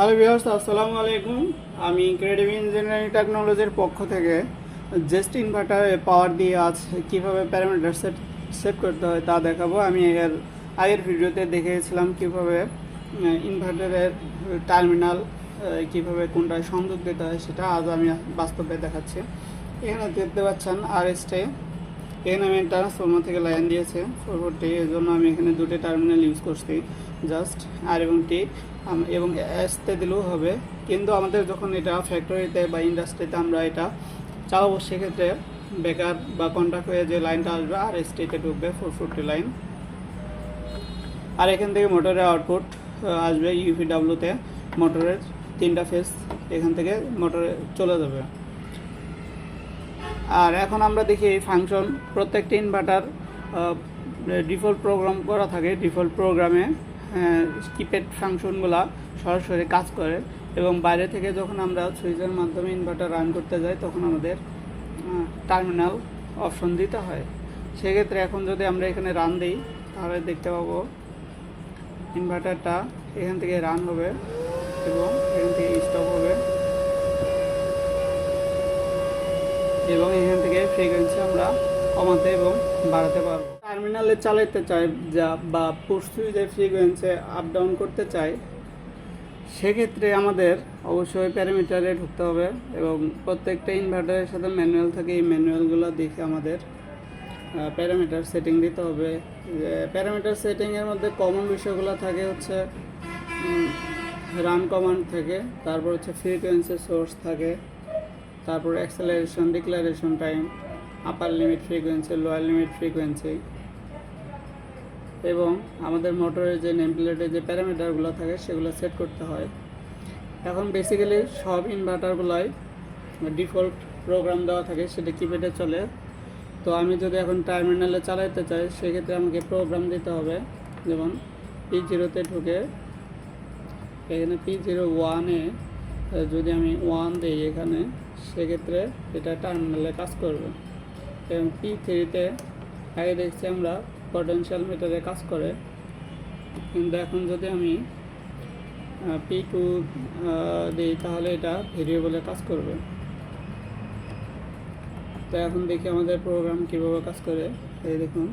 Hello viewers, আসসালামু আলাইকুম। আমি ক্রিয়েটিভ ইঞ্জিনিয়ারিং টেকনোলজির পক্ষ থেকে জেস্ট ইনভার্টারে পাওয়ার দিয়ে আজ কীভাবে প্যারামিটার সেট সেট করতে হয় তা দেখাবো। আমি এর আগের ভিডিওতে দেখিয়েছিলাম কীভাবে ইনভার্টারের টার্মিনাল কীভাবে কোনটায় সংযোগ দিতে হয় সেটা আজ আমি বাস্তবে দেখাচ্ছি। এখানে দেখতে পাচ্ছেন আর এসটে এখানে আমি ট্রান্সফর্মার থেকে লাইন দিয়েছে ফরওয়ার্ডটি এর জন্য আমি এখানে দুটো টার্মিনাল ইউজ করছি জাস্ট আর এবং টি এবং এসতে দিলেও হবে। কিন্তু আমাদের যখন এটা ফ্যাক্টরিতে বা ইন্ডাস্ট্রিতে আমরা এটা চালাবো, সেক্ষেত্রে বেকার বা কন্ট্যাক্ট হয়ে যে লাইনটা আসবে, আর এসটিতে ঢুকবে ফোর ফোরটি লাইন আর এখান থেকে মোটরের আউটপুট আসবে ইউপিডাব্লিউতে মোটরের তিনটা ফেস এখান থেকে মোটরে চলে যাবে। আর এখন আমরা দেখি এই ফাংশন প্রত্যেকটি ইনভার্টার ডিফল্ট প্রোগ্রাম করা থাকে ডিফল্ট প্রোগ্রামে কিপ্যাড ফাংশনগুলো সরাসরি কাজ করে এবং বাইরে থেকে যখন আমরা সুইচের মাধ্যমে ইনভার্টার রান করতে যাই, তখন আমাদের টার্মিনাল অপশন দিতে হয়। সেক্ষেত্রে এখন যদি আমরা এখানে রান দিই, তাহলে দেখতে পাবো ইনভার্টারটা এখান থেকে রান হবে এবং এখান থেকে স্টপ হবে। এবং এখান থেকে ফ্রিকোয়েন্সি আমরা কমাতে এবং বাড়াতে পারব। টার্মিনালে চালাতে চাই যা বা সুইচে ফ্রিকোয়েন্সি আপ ডাউন করতে চাই, সেক্ষেত্রে আমাদের অবশ্যই প্যারামিটারে ঢুকতে হবে এবং প্রত্যেকটা ইনভার্টারের সাথে ম্যানুয়াল থাকে, এই ম্যানুয়ালগুলো দেখে আমাদের প্যারামিটার সেটিং দিতে হবে। প্যারামিটার সেটিংয়ের মধ্যে কমন বিষয়গুলো থাকে হচ্ছে রান কমান্ড থাকে, তারপর হচ্ছে ফ্রিকোয়েন্সি সোর্স থাকে। তারপর acceleration declaration time upper limit frequency lower limit frequency এবং আমাদের মোটরের যে নেম প্লেটে যে প্যারামিটারগুলো থাকে, সেগুলো সেট করতে হয়। এখন বেসিক্যালি সব ইনভার্টারগুলোই ডিফল্ট প্রোগ্রাম দেওয়া থাকে, সেটা কিপ্যাডে চলে? তো আমি যদি এখন টার্মিনালে চালাতে চাই, সেক্ষেত্রে আমাকে প্রোগ্রাম দিতে হবে। যেমন পি জিরোতে ঢুকে এখানে পি জিরো ওয়ানে যদি আমি ওয়ান দিই এখানে সেক্ষেত্রে এটা টার্মিনালে কাজ করবে। এবং পি থ্রিতে আগে দেখছি আমরা পটেনশিয়াল মিটারে কাজ করে। কিন্তু এখন যদি আমি পি টু দিই, তাহলে এটা ভেরিয়েবলে কাজ করবে। তো এখন দেখি আমাদের প্রোগ্রাম কীভাবে কাজ করে। এই দেখুন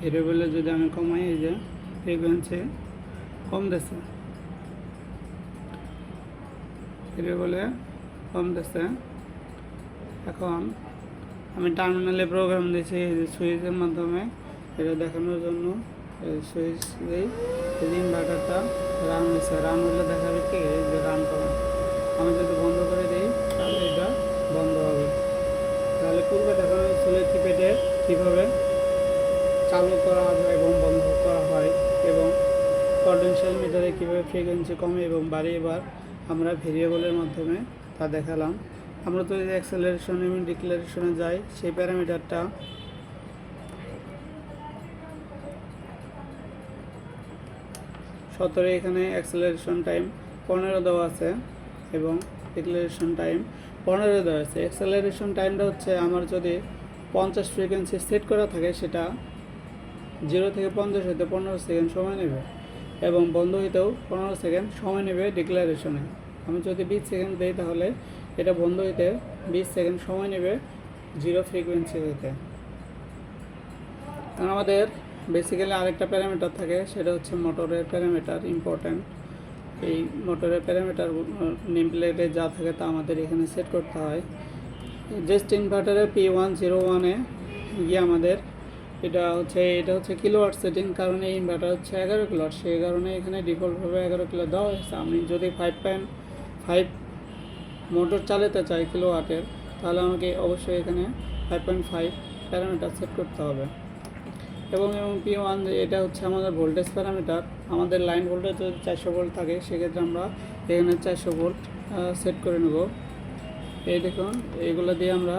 ভেরিয়েবলে যদি আমি কমাই, এই যে ফ্রিকোয়েন্সি কম দিচ্ছে ভেরিয়েবলে কম দিচ্ছে এখন আমি টার্মিনালে প্রোগ্রাম দিয়েছি সুইচের মাধ্যমে। এটা দেখানোর জন্য। সুইচ দিই ইনভার্টারটা রান হয়েছে রান হলে দেখাবে কি? যে রান করা। আমি যদি বন্ধ করে দিই, তাহলে এটা বন্ধ হবে। তাহলে পূর্বে দেখানো হয়েছিল কিপ্যাডে কীভাবে চালু করা যায় এবং বন্ধ করা হয় এবং পটেনশিয়াল মিটারে কীভাবে ফ্রিকোয়েন্সি কমে এবং বাড়ে। এবার আমরা ভেরিয়েবলের মাধ্যমে তা দেখালাম। আমরা তো যদি অ্যাক্সেলারেশন এবং ডিক্লারেশনে যাই, সেই প্যারামিটারটা সতেরো এখানে অ্যাক্সেলারেশন টাইম পনেরো দেওয়া আছে এবং ডিক্লারেশন টাইম পনেরো দেওয়া আছে। অ্যাক্সেলারেশন টাইমটা হচ্ছে আমার যদি পঞ্চাশ ফ্রিকোয়েন্সি সেট করা থাকে, সেটা জিরো থেকে পঞ্চাশ হইতে পনেরো সেকেন্ড সময় নেবে এবং বন্ধ হইতেও পনেরো সেকেন্ড সময় নেবে ডিক্লারেশনে আমি যদি বিশ সেকেন্ড দিই তাহলে এটা বন্ধ হইতে বিশ সেকেন্ড সময় নেবে জিরো ফ্রিকোয়েন্সি হইতে। কারণ আমাদের বেসিক্যালি আরেকটা প্যারামিটার থাকে, সেটা হচ্ছে মোটরের প্যারামিটার ইম্পর্ট্যান্ট এই মোটরের প্যারামিটার নেম প্লেটে যা থাকে তা আমাদের এখানে সেট করতে হয়। জাস্ট ইনভার্টারে পি ওয়ান জিরো ওয়ানে গিয়ে আমাদের এটা হচ্ছে এটা হচ্ছে কিলোওয়াট সেটিং কারণে ইনভার্টার হচ্ছে এগারো কিলোওয়াট সেই কারণে এখানে ডিফল্টভাবে এগারো কিলো দেওয়া হয়েছে। আমি যদি ফাইভ পয়েন্ট ফাইভ মোটর চালাতে চাই কিলোওয়াটের, তাহলে আমাকে অবশ্যই এখানে five point five parameter set করতে হবে। এবং এবং পি ওয়ান এটা হচ্ছে আমাদের ভোল্টেজ প্যারামিটার আমাদের লাইন ভোল্টেজ যদি চারশো ভোল্ট থাকে, সেক্ষেত্রে আমরা এখানে চারশো ভোল্ট সেট করে নেব। এই দেখুন এইগুলো দিয়ে আমরা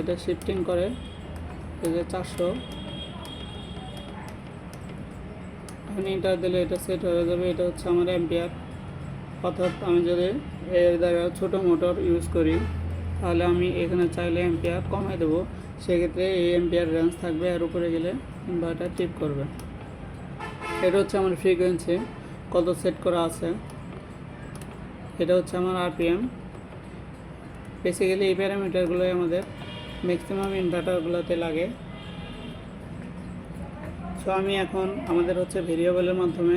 এটা শিফটিং করে, এই যে চারশো। এখন ইন্টার দিলে এটা সেট হয়ে যাবে, এটা হচ্ছে আমার অ্যাম্পিয়ার অর্থাৎ আমি যদি এর দ্বারা ছোটো মোটর ইউজ করি, তাহলে আমি এখানে চাইলে অ্যাম্পিয়ার কমাই দেবো। সেক্ষেত্রে এই অ্যাম্পিয়ার রেঞ্জ থাকবে আর উপরে গেলে ইনভার্টার টিপ করবে। এটা হচ্ছে আমার ফ্রিকোয়েন্সি কত সেট করা আছে। এটা হচ্ছে আমার আরপিএম বেসিক্যালি এই প্যারামিটারগুলোই আমাদের ম্যাক্সিমাম ইনভার্টারগুলোতে লাগে। সো আমি এখন আমাদের হচ্ছে ভেরিয়েবলের মাধ্যমে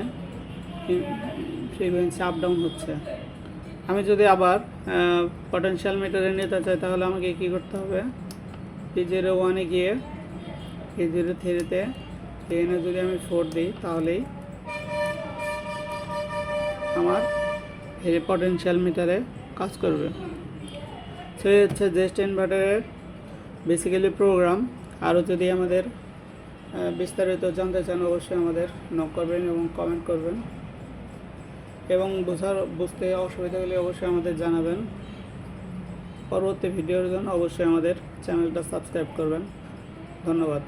ফ্রিকোয়েন্সি আপ ডাউন হচ্ছে। আমি যদি আবার পটেনশিয়াল মিটারে নিতে চাই, তাহলে আমাকে কী করতে হবে? পি জিরো ওয়ানে গিয়ে পি জিরো থ্রিতে এখানে যদি আমি ফোর দিই, তাহলেই আমার এই পটেনশিয়াল মিটারে কাজ করবে। সো এই হচ্ছে জেস্ট ইনভার্টারের বেসিক্যালি প্রোগ্রাম আরও যদি আমাদের বিস্তারিত জানতে চান, অবশ্যই আমাদের নক করবেন এবং কমেন্ট করবেন। এবং বোঝার, বুঝতে অসুবিধা হলে অবশ্যই আমাদের জানাবেন। পরবর্তী ভিডিওর জন্য অবশ্যই আমাদের চ্যানেলটা সাবস্ক্রাইব করবেন। ধন্যবাদ।